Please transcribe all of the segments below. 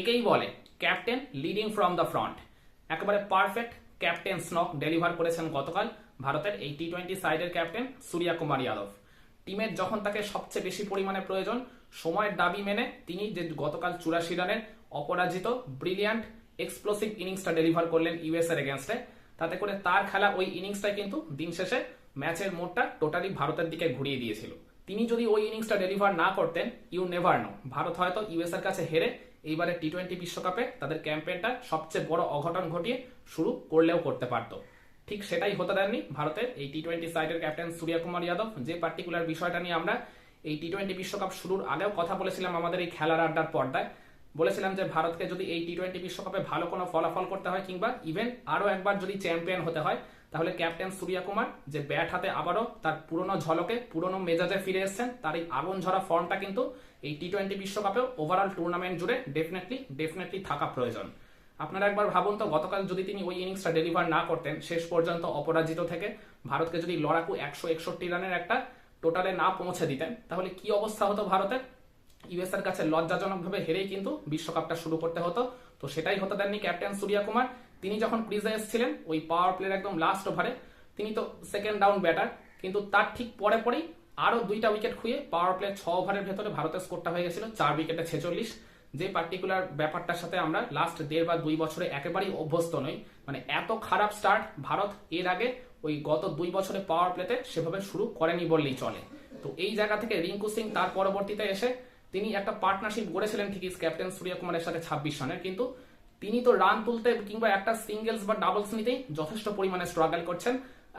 একেই বলে, captain leading from the front. একেবারে পারফেক্ট ক্যাপ্টেন স্নক ডেলিভার করেছেন গতকাল ভারতের এই টি টোয়েন্টি সাইডের ক্যাপ্টেন সূর্যা কুমার যাদব। টিমের যখন তাকে সবচেয়ে বেশি পরিমাণে প্রয়োজন, সময়ের দাবি মেনে তিনি যে গতকাল চুরাশি রানের অপরাজিত, ব্রিলিয়ান্ট, এক্সপ্লোসিভ ইনিংসটা ডেলিভার করলেন ইউএস এর এগেনস্টে, তাতে করে তার খেলা ওই ইনিংসটাই কিন্তু দিন শেষে ম্যাচের মোডটা টোটালি ভারতের দিকে ঘুরিয়ে দিয়েছিল। তিনি যদি ওই ইনিংসটা ডেলিভার না করতেন, ইউ নেভার নো। ভারত হয়তো ইউএস এর কাছে হেরে এইবারে টি টোয়েন্টি বিশ্বকাপে তাদের ক্যাম্পেইনটা সবচেয়ে বড় অঘটন ঘটিয়ে শুরু করলেও করতে পারতো। ঠিক সেটাই হতে দেননি ভারতের এই টি টোয়েন্টি সাইডের ক্যাপ্টেন সূর্য কুমার যাদব। যে পার্টিকুলার বিষয়টা নিয়ে আমরা এই টি টোয়েন্টি বিশ্বকাপ শুরুর আগেও কথা বলেছিলাম আমাদের এই খেলার আড্ডার পর্দায়। বলেছিলাম যে ভারতকে যদি এই টি টোয়েন্টি বিশ্বকাপে ভালো কোনো ফলাফল করতে হয় কিংবা ইভেন আরও একবার যদি চ্যাম্পিয়ন হতে হয়, তাহলে ক্যাপ্টেন সূর্য কুমার যে ব্যাট হাতে আবারও তার পুরনো ঝলকে, পুরনো মেজাজে ফিরে এসেছেন, তার এই আগুন ঝরা ফর্মটা কিন্তু এই টি টোয়েন্টি বিশ্বকাপেও ওভারঅল টুর্নামেন্ট জুড়ে ডেফিনেটলি ডেফিনেটলি থাকা প্রয়োজন। আপনারা একবার ভাবুন তো, গতকাল যদি তিনি ওই ইনিংসটা ডেলিভার না করতেন, শেষ পর্যন্ত অপরাজিত থেকে ভারতকে যদি লড়াকু একশো একষট্টি রানের একটা টোটালে না পৌঁছে দিতেন, তাহলে কি অবস্থা হতো ভারতের? ইউএস এর কাছে লজ্জাজনকভাবে হেরেই কিন্তু বিশ্বকাপটা শুরু করতে হতো। তো সেটাই হতে দেননি ক্যাপ্টেন সূর্য কুমার তিনি যখন ক্রিজে এসেছিলেন, ওই পাওয়ার প্লের একদম লাস্ট ওভারে তিনি তো সেকেন্ড ডাউন ব্যাটার কিন্তু তার ঠিক পরে পরেই আরও দুইটা উইকেট খুঁয়ে পাওয়ার প্লে ছ ওভারের ভেতরে ভারতের স্কোরটা হয়ে গেছিল, চার উইকেটে ছেচল্লিশ। যে পার্টিকুলার ব্যাপারটার সাথে আমরা লাস্ট দেড় বা দুই বছরে একেবারেই অভ্যস্ত নই। মানে এত খারাপ স্টার্ট ভারত এর আগে ওই গত দুই বছরে পাওয়ার প্লেতে সেভাবে শুরু করেনি বললেই চলে। তো এই জায়গা থেকে রিঙ্কু সিং তার পরবর্তীতে এসে তিনি একটা পার্টনারশিপ গড়েছিলেন ঠিকই ক্যাপ্টেন সূর্য কুমারের সাথে ছাব্বিশ রানের। কিন্তু তিনি তো রান তুলতে কিংবা একটা সিঙ্গেলস বা ডাবলস নিতেই যথেষ্ট পরিমাণে স্ট্রাগল করছেন।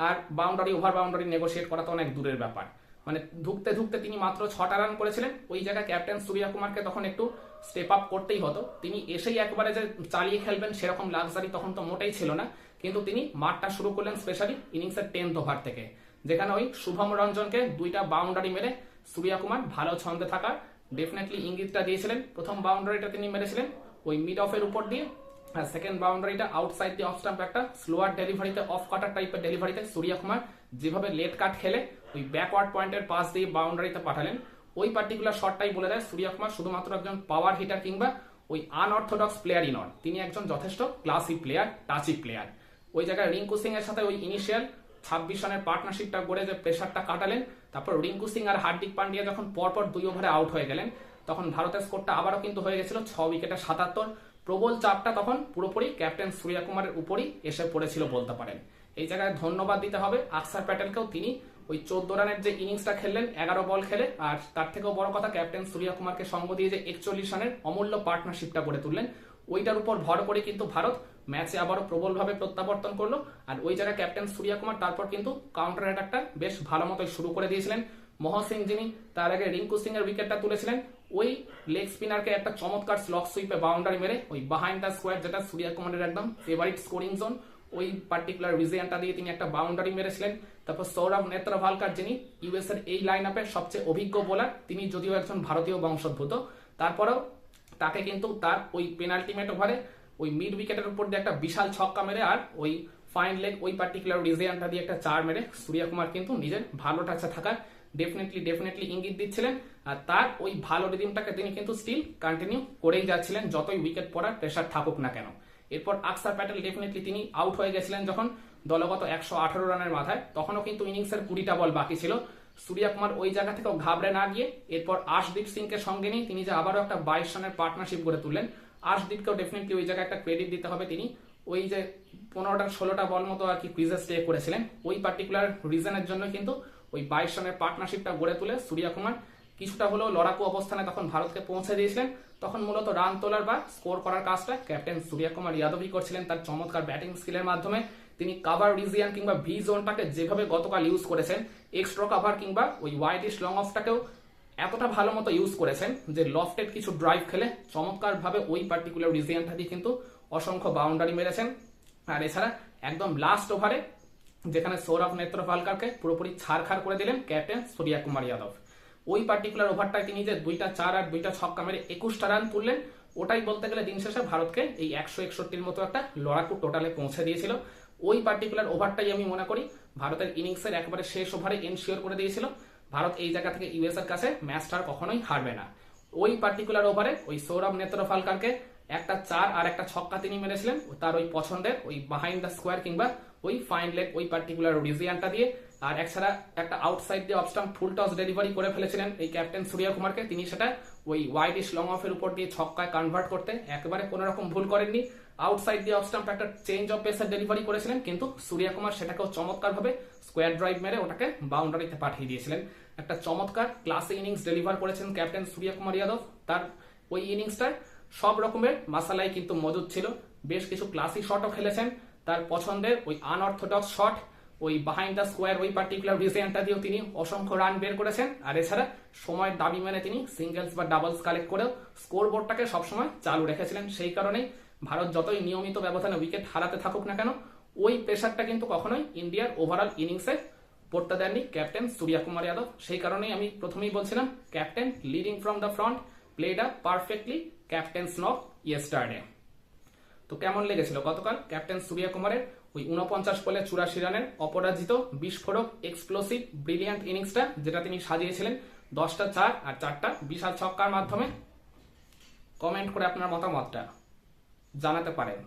আর বাউন্ডারি ওভার বাউন্ডারি নেগোসিয়েট করা তো অনেক দূরের ব্যাপার। মানে ধুকতে ধুকতে তিনি মাত্র ছটা রান করেছিলেন। ওই জায়গায় ক্যাপ্টেন সূর্য কুমারকে তখন একটু স্টেপ আপ করতেই হতো। তিনি এসেই একবারে যে চালিয়ে খেলবেন সেরকম লাক্সারি তখন তো মোটেই ছিল না। কিন্তু তিনি মাঠটা শুরু করলেন স্পেশালি ইনিংসের টেন্থ ওভার থেকে। যেখানে ওই শুভম রঞ্জনকে দুইটা বাউন্ডারি মেরে সূর্য কুমার ভালো ছন্দে থাকার ডেফিনেটলি ইঙ্গিতটা দিয়েছিলেন। প্রথম বাউন্ডারিটা তিনি মেরেছিলেন। ওই মিড অফের উপর দিয়ে সেকেন্ড বাউন্ডারিটা আউটসাইড দিয়ে অফ স্টাম্প একটা স্লোয়ার ডেলিভারিতে অফ কাটার টাইপের ডেলিভারিতে সূর্য কুমার যেভাবে লেট কাট খেলে, ওই ব্যাকওয়ার্ড পয়েন্টের পাশ দিয়ে বাউন্ডারিতে পাঠালেন। ওই পার্টিকুলার শটটাই বলে দেয় সূর্য কুমার, শুধুমাত্র একজন পাওয়ার হিটার কিংবা ওই আনঅর্থোডক্স প্লেয়ারই নন, তিনি একজন যথেষ্ট ক্লাসি প্লেয়ার টাচি প্লেয়ার ওই জায়গায় রিঙ্কু সিং এর সাথে ওই ইনিশিয়াল ছাব্বিশ রানের পার্টনারশিপটা গড়ে যে প্রেশারটা কাটালেন, তারপর রিঙ্কু সিং আর হার্দিক পান্ডিয়া যখন পরপর দুই ওভারে আউট হয়ে গেলেন, তখন ভারতের স্কোরটা আবারও কিন্তু হয়ে গেছিল ছ উইকেটে সাতাত্তর। প্রবল চাপটা তখন পুরোপুরি ক্যাপ্টেন সূর্য কুমারের উপরই এসে পড়েছিল বলতে পারেন। এই জায়গায় ধন্যবাদ দিতে হবে আকসার প্যাটেলকেও। তিনি ওই চোদ্দ রানের যে ইনিংসটা খেললেন, এগারো বল খেলে, আর তার থেকেও বড় কথা ক্যাপ্টেন সূর্য কুমারকে সঙ্গ দিয়ে যে একচল্লিশ রানের অমূল্য পার্টনারশিপটা গড়ে তুললেন, ওইটার উপর ভর করে কিন্তু ভারত ম্যাচে আবারও প্রবলভাবে প্রত্যাবর্তন করল। আর ওই জায়গায় ক্যাপ্টেন সূর্য কুমার তারপর কিন্তু কাউন্টার অ্যাটাকটা বেশ ভালো মতোই শুরু করে দিয়েছিলেন। মোহন সিং যিনি, তার আগে রিঙ্কু সিং এর উইকেটটা তুলেছিলেন। ওই লেগ স্পিনারকে একটা চমৎকার স্লক সুইপে বাউন্ডারি মেরে, ওই বিহাইন্ড দ্য স্কোয়ার যেটা সূর্য কুমারের একদম ফেভারিট স্কোরিং জোন ওই পার্টিকুলার রিজিয়ানটা দিয়ে তিনি একটা বাউন্ডারি মেরেছিলেন। তারপর সৌরভ নেত্রভালকার যিনি ইউএস এর এই লাইন আপের সবচেয়ে অভিজ্ঞ বোলার তিনি যদিও একজন ভারতীয় বংশোদ্ভূত। তারপরেও তাকে কিন্তু তার ওই পেনাল্টিমেট ওভারে ওই মিড উইকেটের উপর দিয়ে একটা বিশাল ছক্কা মেরে আর ওই ফাইন লেগ ওই পার্টিকুলার রিজিয়ানটা দিয়ে একটা চার মেরে সূর্য কুমার কিন্তু নিজের ভালো টাচে থাকার ডেফিনেটলি ডেফিনেটলি ইঙ্গিত দিচ্ছিলেন। আর তার ওই ভালো রিদিমটাকে তিনি কিন্তু স্টিল কন্টিনিউ করেই যাচ্ছিলেন, যতই উইকেট পড়ার প্রেশার থাকুক না কেন। এরপর আকসার প্যাটেল ডেফিনেটলি তিনি আউট হয়ে গেছিলেন যখন দলগত একশো আঠারো রানের মাথায় তখনও কিন্তু ইনিংসের কুড়িটা বল বাকি ছিল। সূর্য কুমার ওই জায়গা থেকেও ঘাবড়ে না গিয়ে এরপর আশদীপ সিংকে সঙ্গে নিয়ে তিনি যে আবারও একটা বাইশ রানের পার্টনারশিপ গড়ে তুললেন আশদীপকেও ডেফিনেটলি ওই জায়গায় একটা ক্রেডিট দিতে হবে তিনি। ওই যে পনেরোটা, ষোলোটা বল মতো আর কি ক্রিজে স্টে করেছিলেন। ওই পার্টিকুলার রিজনের জন্য কিন্তু ওই বাইশ রানের পার্টনারশিপটা গড়ে তুলে সূর্য কুমার কিছুটা হলেও লড়াকু অবস্থানে তখন ভারতকে পৌঁছে দিয়েছিলেন। তখন মূলত রান তোলার বা স্কোর করার কাজটা ক্যাপ্টেন সূর্য কুমার যাদবই করছিলেন তার চমৎকার ব্যাটিং স্কিলের মাধ্যমে। তিনি কাভার রিজিয়ান কিংবা ভি জোনটাকে যেভাবে গতকাল ইউজ করেছেন এক্সট্রা কাভার কিংবা ওই ওয়াইডিশ লং অফটাকেও এতটা ভালো মতো ইউজ করেছেন যে লফটেড কিছু ড্রাইভ খেলে চমৎকার ভাবে ওই পার্টিকুলার রিজিয়ানটা দিয়ে কিন্তু অসংখ্য বাউন্ডারি মেরেছেন। আর এছাড়া একদম লাস্ট ওভারে যেখানে সৌরভ নেত্রপালকারকে পুরোপুরি ছাড়খাড় করে দিলেন ক্যাপ্টেন সূর্য কুমার যাদব। ওই পার্টিকুলার ওভারটায় তিনি যে দুইটা চার আর দুইটা ছক্কা মেরে একুশটা রান তুললেন, ওটাই বলতে গেলে দিন শেষে ভারতকে এই একশো একষট্টির মতো একটা লড়াকু টোটালে পৌঁছে দিয়েছিল। ওই পার্টিকুলার ওভারটাই আমি মনে করি ভারতের ইনিংসের একবারে শেষ ওভারে এনশিওর করে দিয়েছিল। ভারত এই জায়গা থেকে ইউএস এর কাছে ম্যাচটা আর কখনোই হারবে না। ওই পার্টিকুলার ওভারে ওই সৌরভ নেত্র নেত্রফালকারকে একটা চার আর একটা ছক্কা তিনি মেরেছিলেন। তার ওই পছন্দের ওই বাহাইন্ড দ্য স্কোয়ার কিংবা ওই ফাইন লেগ ওই পার্টিকুলার রিজিয়ানটা দিয়ে, আর এছাড়া একটা আউটসাইড দিয়ে অফস্টাম্প ফুল টস ডেলিভারি করে ফেলেছিলেন এই ক্যাপ্টেন সূর্য কুমারকে। তিনি সেটা ওই ওয়াইড ইস লং অফের উপর দিয়ে ছক্কায় কনভার্ট করতে একেবারে কোনো রকম ভুল করেননি। আউটসাইড দিয়ে অফস্টাম্প একটা চেঞ্জ অফ পেসার ডেলিভারি করেছিলেন, কিন্তু সূর্য কুমার সেটাকেও চমৎকারভাবে স্কোয়ার ড্রাইভ মেরে ওটাকে বাউন্ডারিতে পাঠিয়ে দিয়েছিলেন। একটা চমৎকার ক্লাসে ইনিংস ডেলিভার করেছেন ক্যাপ্টেন সূর্য কুমার যাদব। তার ওই ইনিংসটার সব রকমের মাসালাই কিন্তু মজুদ ছিল। বেশ কিছু ক্লাসি শটও খেলেছেন। তার পছন্দের ওই আনঅর্থোডক্স শট ওই বাহাইন্ড দ্য স্কোয়ার ওই পার্টিকুলার রিজিয়ানটা দিয়েও তিনি অসংখ্য রান বের করেছেন। আর এছাড়া সময়ের দাবি মেনে তিনি সিঙ্গেলস বা ডাবলস কালেক্ট করেও স্কোর বোর্ডটাকে সবসময় চালু রেখেছিলেন। সেই কারণেই ভারত যতই নিয়মিত ব্যবধানে উইকেট হারাতে থাকুক না কেন, ওই প্রেশারটা কিন্তু কখনোই ইন্ডিয়ার ওভারঅল ইনিংসে পড়তে দেননি ক্যাপ্টেন সূর্য কুমার যাদব। সেই কারণেই আমি প্রথমেই বলছিলাম captain leading from the front played up perfectly captain knock yesterday তো কেমন লেগেছিল? গতকাল ক্যাপ্টেন সূর্য কুমারের ওই উনপঞ্চাশ বলে চুরাশি রানের অপরাজিত বিস্ফোরক এক্সপ্লোসিভ ব্রিলিয়ান্ট ইনিংসটা যেটা তিনি সাজিয়েছিলেন দশটা চার আর চারটা বিশাল ছক্কার মাধ্যমে। কমেন্ট করে আপনার মতামতটা জানাতে পারেন।